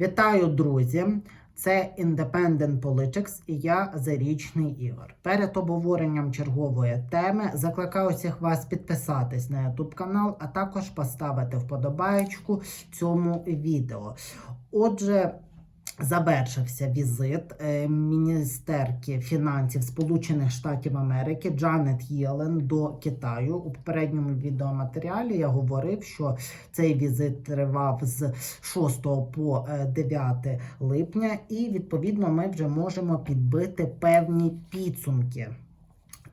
Вітаю, друзі! Це Independent Politics і я Зарічний Ігор. Перед обговоренням чергової теми закликаю всіх вас підписатись на YouTube канал, а також поставити вподобаєчку цьому відео. Отже, завершився візит е, міністерки фінансів Сполучених Штатів Америки Джанет Єлен до Китаю. У попередньому відеоматеріалі я говорив, що цей візит тривав з 6 по е, 9 липня, і відповідно ми вже можемо підбити певні підсумки.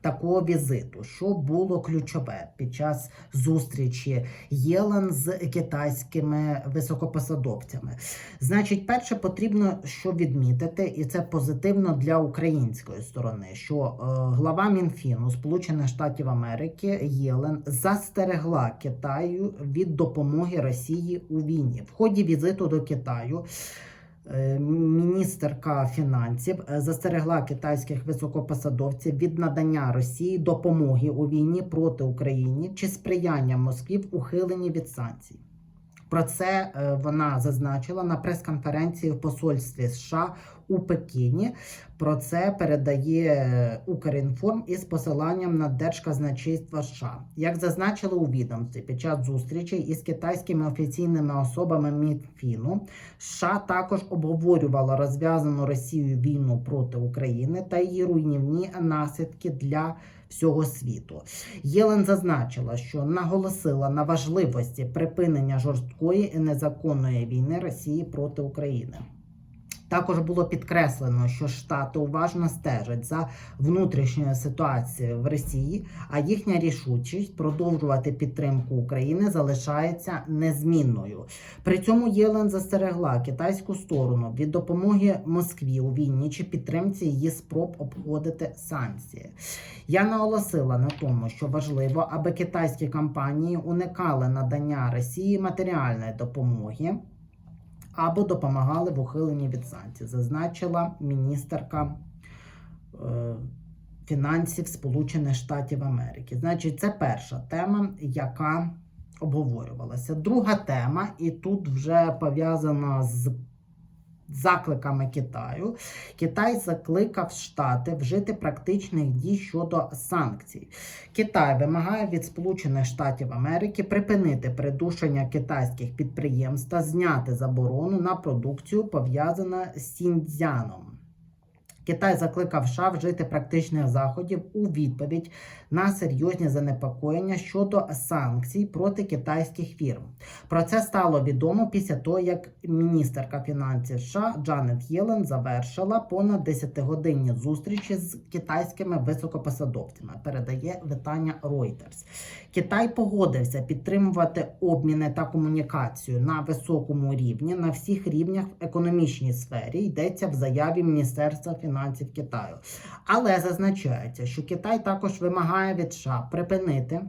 Такого візиту, що було ключове під час зустрічі Єлен з китайськими високопосадовцями. Значить, перше потрібно що відмітити, і це позитивно для української сторони, що е, глава Мінфіну Сполучених Штатів Америки Єлен застерегла Китаю від допомоги Росії у війні. В ході візиту до Китаю. Е, Міністерка фінансів е, застерегла китайських високопосадовців від надання Росії допомоги у війні проти України чи сприяння Москві ухиленні від санкцій. Про це е, вона зазначила на прес-конференції в посольстві США у Пекіні. Про це передає е, Укрінформ із посиланням на Держказначейство США. Як зазначили у відомстві під час зустрічей із китайськими офіційними особами Мінфіну, США також обговорювала розв'язану Росією війну проти України та її руйнівні наслідки для всього світу. Єлен зазначила, що наголосила на важливості припинення жорсткої і незаконної війни Росії проти України. Також було підкреслено, що Штати уважно стежать за внутрішньою ситуацією в Росії, а їхня рішучість продовжувати підтримку України залишається незмінною. При цьому Єлен застерегла китайську сторону від допомоги Москві у війні чи підтримці її спроб обходити санкції. Я наголосила на тому, що важливо, аби китайські компанії уникали надання Росії матеріальної допомоги або допомагали в ухиленні від санкцій, зазначила міністерка е, фінансів Сполучених Штатів Америки. Значить, це перша тема, яка обговорювалася. Друга тема, і тут вже пов'язана з закликами Китаю. Китай закликав Штати вжити практичних дій щодо санкцій. Китай вимагає від Сполучених Штатів Америки припинити придушення китайських підприємств та зняти заборону на продукцію, пов'язану з Сіньцзяном. Китай закликав США вжити практичних заходів у відповідь на серйозні занепокоєння щодо санкцій проти китайських фірм. Про це стало відомо після того, як міністерка фінансів США Джанет Єлен завершила понад 10-годинні зустрічі з китайськими високопосадовцями. Передає витання Reuters. Китай погодився підтримувати обміни та комунікацію на високому рівні на всіх рівнях в економічній сфері. Йдеться в заяві Міністерства фінансів Китаю. Але зазначається, що Китай також вимагає від США припинити.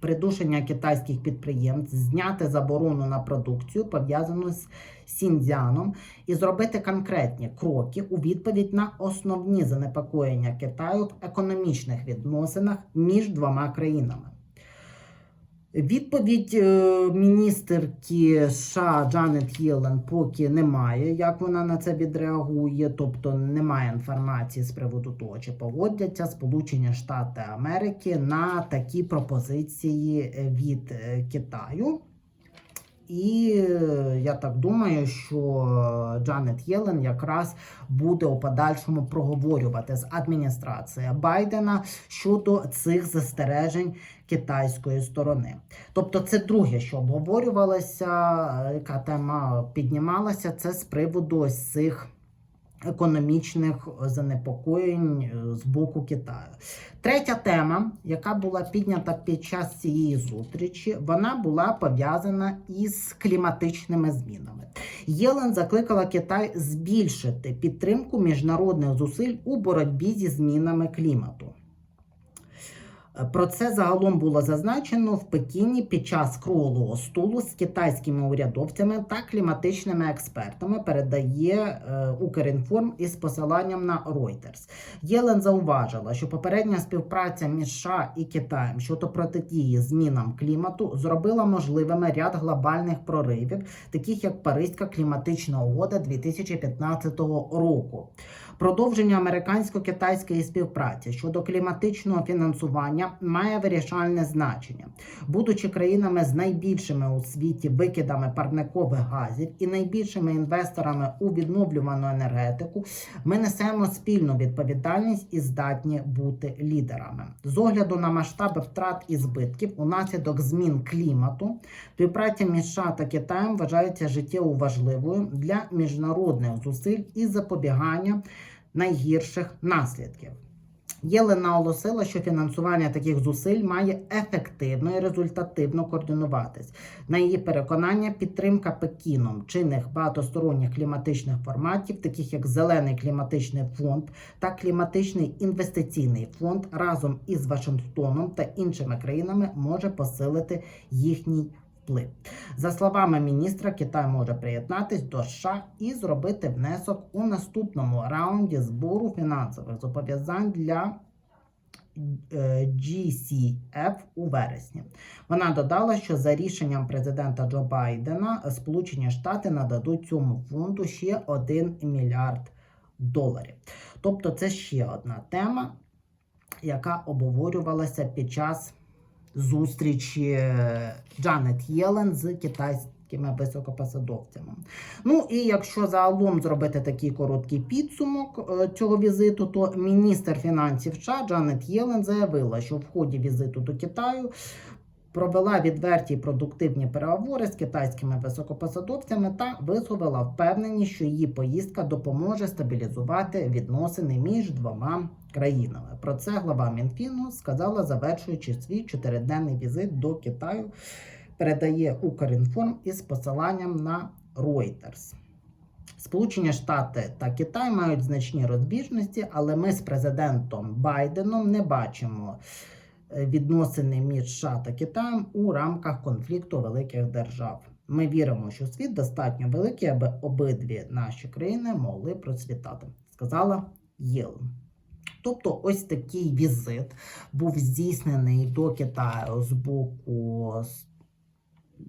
Придушення китайських підприємств, зняти заборону на продукцію, пов'язану з Сіньцзяном, і зробити конкретні кроки у відповідь на основні занепокоєння Китаю в економічних відносинах між двома країнами. Відповідь е, міністерки США Джанет Єлен поки немає, як вона на це відреагує, тобто немає інформації з приводу того, чи поводяться Сполучені Штати Америки на такі пропозиції від е, Китаю. І е, я так думаю, що Джанет Єлен якраз буде у подальшому проговорювати з адміністрацією Байдена щодо цих застережень китайської сторони. Тобто, це друге, що обговорювалося, е, яка тема піднімалася, це з приводу ось цих. Економічних занепокоєнь е, з боку Китаю. Третя тема, яка була піднята під час цієї зустрічі, вона була пов'язана із кліматичними змінами. Єлен закликала Китай збільшити підтримку міжнародних зусиль у боротьбі зі змінами клімату. Про це загалом було зазначено в Пекіні під час круглого столу з китайськими урядовцями та кліматичними експертами. Передає е, Укрінформ із посиланням на Reuters. Єлен зауважила, що попередня співпраця між США і Китаєм щодо протидії змінам клімату зробила можливими ряд глобальних проривів, таких як Паризька кліматична угода 2015 року. Продовження американсько-китайської співпраці щодо кліматичного фінансування має вирішальне значення, будучи країнами з найбільшими у світі викидами парникових газів і найбільшими інвесторами у відновлювану енергетику. Ми несемо спільну відповідальність і здатні бути лідерами. З огляду на масштаби втрат і збитків унаслідок змін клімату, співпраця між США та Китаєм вважається життєво важливою для міжнародних зусиль і запобігання найгірших наслідків. Єлен наголосила, що фінансування таких зусиль має ефективно і результативно координуватись. На її переконання, підтримка Пекіном чинних багатосторонніх кліматичних форматів, таких як Зелений кліматичний фонд та кліматичний інвестиційний фонд, разом із Вашингтоном та іншими країнами може посилити їхній вплив. За словами міністра, Китай може приєднатись до США і зробити внесок у наступному раунді збору фінансових зобов'язань для е, GCF у вересні. Вона додала, що за рішенням президента Джо Байдена Сполучені Штати нададуть цьому фонду ще 1 мільярд доларів. Тобто, це ще одна тема, яка обговорювалася під час зустрічі е, Джанет Єлен з китайськими високопосадовцями. Ну і якщо загалом зробити такий короткий підсумок е, цього візиту, то міністр фінансів США Джанет Єлен заявила, що в ході візиту до Китаю. Провела відверті продуктивні переговори з китайськими високопосадовцями та висловила впевненість, що її поїздка допоможе стабілізувати відносини між двома країнами. Про це глава Мінфіну сказала, завершуючи свій чотириденний візит до Китаю. Передає Укрінформ із посиланням на Reuters. Сполучені Штати та Китай мають значні розбіжності, але ми з президентом Байденом не бачимо е, відносини між США та Китаєм у рамках конфлікту великих держав. Ми віримо, що світ достатньо великий, аби обидві наші країни могли процвітати, сказала Єлен. Тобто, ось такий візит був здійснений до Китаю з боку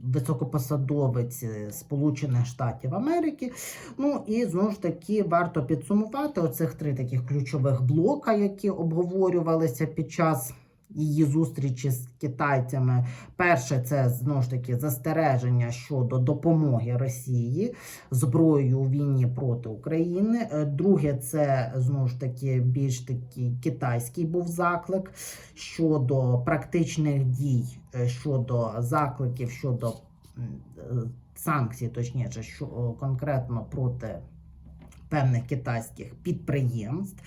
високопосадовець Сполучених Штатів Америки. Ну і знову ж таки варто підсумувати оцих три таких ключових блока, які обговорювалися під час. Її зустрічі з китайцями. Перше, це знову ж таки застереження щодо допомоги Росії зброєю у війні проти України. Е, Друге, це знову ж таки більш такий китайський був заклик щодо практичних дій, е, щодо закликів щодо е, санкцій, точніше, що конкретно проти певних китайських підприємств.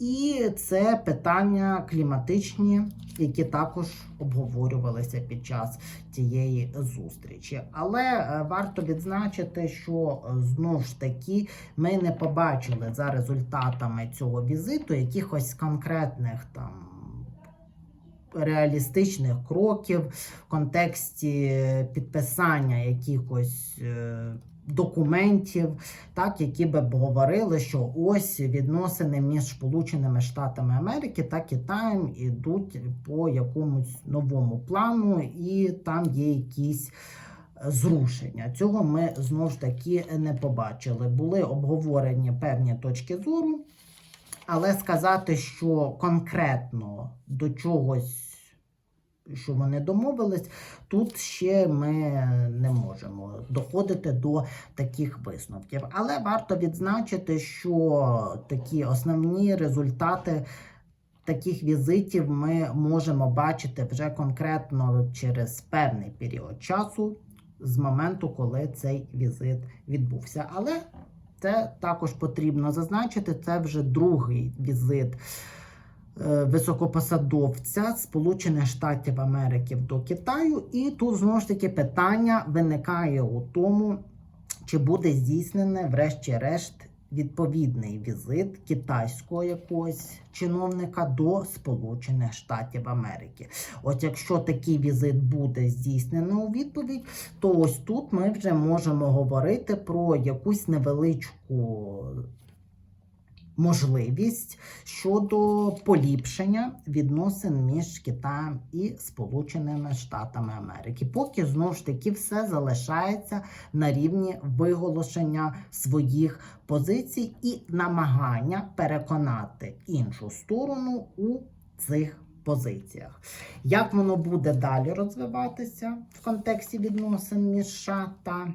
І це питання кліматичні, які також обговорювалися під час цієї зустрічі. Але е, варто відзначити, що е, знову ж таки ми не побачили за результатами цього візиту якихось конкретних там. Реалістичних кроків в контексті підписання якихось е, документів, так, які би говорили, що ось відносини між Сполученими Штатами Америки та Китаєм ідуть по якомусь новому плану, і там є якісь е, зрушення. Цього ми знову ж таки не побачили. Були обговорені певні точки зору, але сказати, що конкретно до чогось. Що вони домовились, тут ще ми не можемо доходити до таких висновків. Але варто відзначити, що такі основні результати таких візитів ми можемо бачити вже конкретно через певний період часу з моменту, коли цей візит відбувся. Але це також потрібно зазначити. Це вже другий візит високопосадовця Сполучених Штатів Америки до Китаю. І тут знову ж таки питання виникає у тому, чи буде здійснене, врешті-решт, відповідний візит китайського якогось чиновника до Сполучених Штатів Америки. От якщо такий візит буде здійснено у відповідь, то ось тут ми вже можемо говорити про якусь невеличку можливість щодо поліпшення відносин між Китаєм і Сполученими Штатами Америки. Поки знову ж таки все залишається на рівні виголошення своїх позицій і намагання переконати іншу сторону у цих позиціях. Як воно буде далі розвиватися в контексті відносин між США та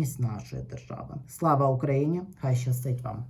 нашої держави. Слава Україні! Хай щастить вам!